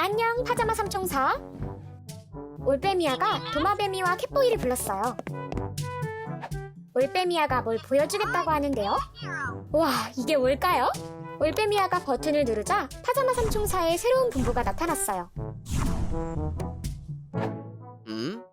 안녕 파자마 삼총사 올빼미아가 도마뱀이와 캣보이를 불렀어요 올빼미아가 뭘 보여주겠다고 하는데요 와 이게 뭘까요? 올빼미아가 버튼을 누르자 파자마 삼총사의 새로운 분부가 나타났어요 음?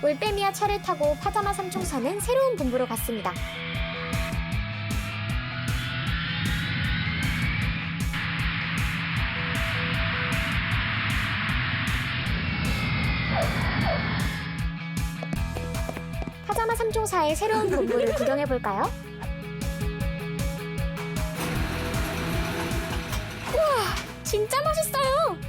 올빼미아 차를 타고 파자마 삼총사는 새로운 본부로 갔습니다. 파자마 삼총사의 새로운 본부를 구경해 볼까요? 우와, 진짜 멋있어요!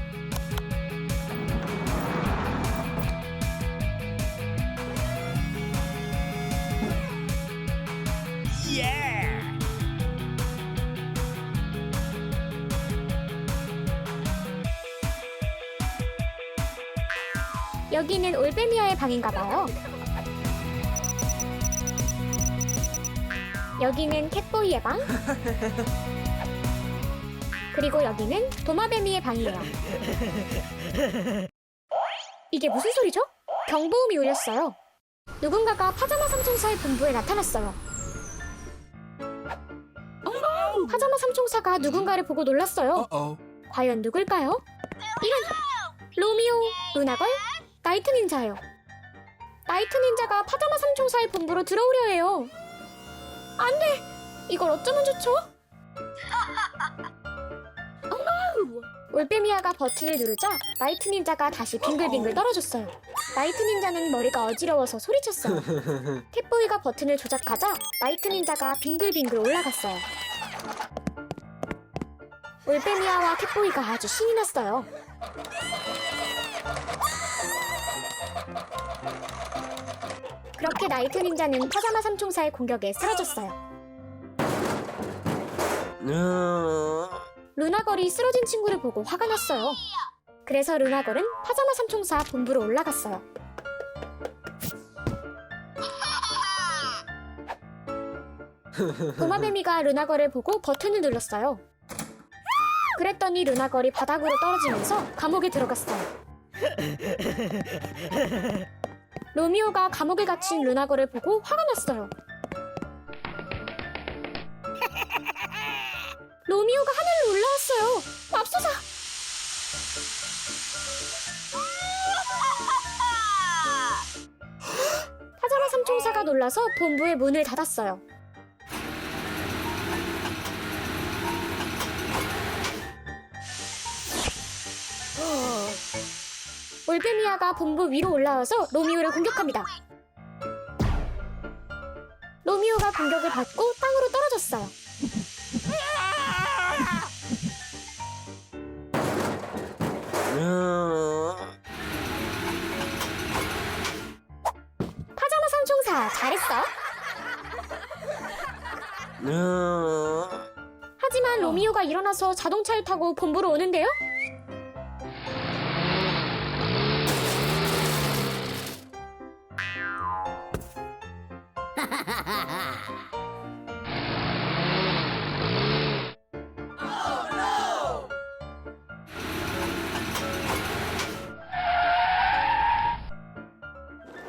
여기는 올빼미아의 방인가 봐요. 여기는 캣보이의 방. 그리고 여기는 도마뱀이의 방이에요. 이게 무슨 소리죠? 경보음이 울렸어요. 누군가가 파자마 삼총사의 본부에 나타났어요. 파자마 삼총사가 누군가를 보고 놀랐어요. Uh-oh. 과연 누굴까요? 이런 로미오, 루나걸, 나이트 닌자요. 나이트 닌자가 파자마 삼총사의 본부로 들어오려 해요. 안 돼! 이걸 어쩌면 좋죠? 올빼미아가 버튼을 누르자 나이트 닌자가 다시 빙글빙글 떨어졌어요. 나이트 닌자는 머리가 어지러워서 소리쳤어요. 캣보이가 버튼을 조작하자 나이트 닌자가 빙글빙글 올라갔어요. 올빼미아와 캣보이가 아주 신이 났어요. 그렇게 나이트 닌자는 파자마 삼총사의 공격에 쓰러졌어요. 루나걸이 쓰러진 친구를 보고 화가 났어요. 그래서 루나걸은 파자마 삼총사 본부로 올라갔어요. 도마뱀이가 루나걸을 보고 버튼을 눌렀어요. 그랬더니 루나걸이 바닥으로 떨어지면서 감옥에 들어갔어요. 로미오가 감옥에 갇힌 루나걸을 보고 화가 났어요. 로미오가 하늘로 올라왔어요. 맙소사! 파자마 삼총사가 놀라서 본부의 문을 닫았어요. 올페미아가 본부 위로 올라와서 로미오를 공격합니다. 로미오가 공격을 받고 땅으로 떨어졌어요. 파자마 삼총사 잘했어. 하지만 로미오가 일어나서 자동차를 타고 본부로 오는데요.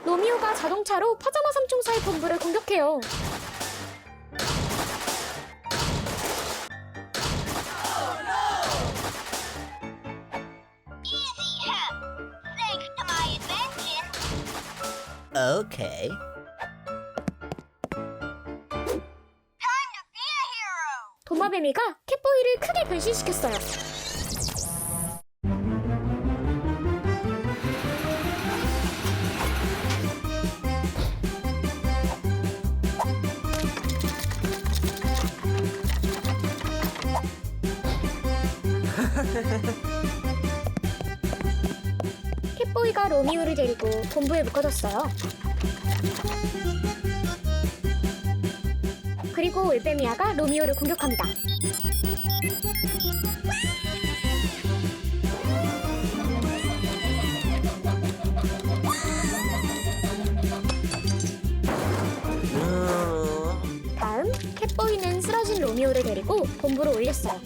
로미오가 자동차로 파자마 삼총사의 본부를 공격해요. Thanks to my invention. okay. 도마뱀이가 캣보이를 크게 변신시켰어요. 캣보이가 로미오를 데리고 본부에 묶어뒀어요. 그리고 올빼미아가 로미오를 공격합니다. 음, 다음 캣보이는 쓰러진 로미오를 데리고 본부로 올렸어요.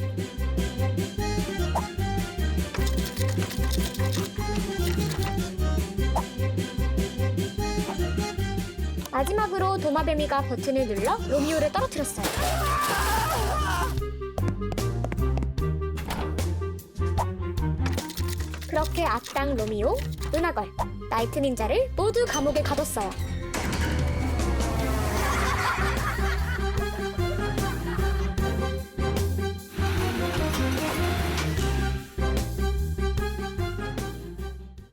도마뱀이가 버튼을 눌러 로미오를 떨어뜨렸어요. 그렇게 악당 로미오, 은하걸, 나이트 닌자를 모두 감옥에 가뒀어요.